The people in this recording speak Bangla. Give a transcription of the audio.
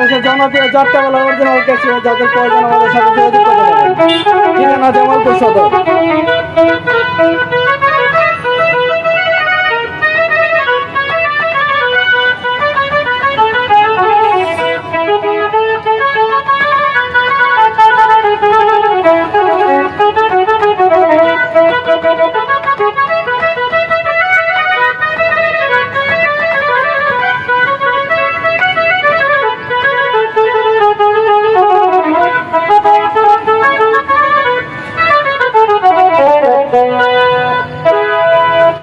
বাংলাদেশের জনপ্রিয় যাত্রা বলা অরিজিনাল ক্যাসিও যাদের প্রয়োজন আমাদের সাথে যোগাযোগ করতে পারেন।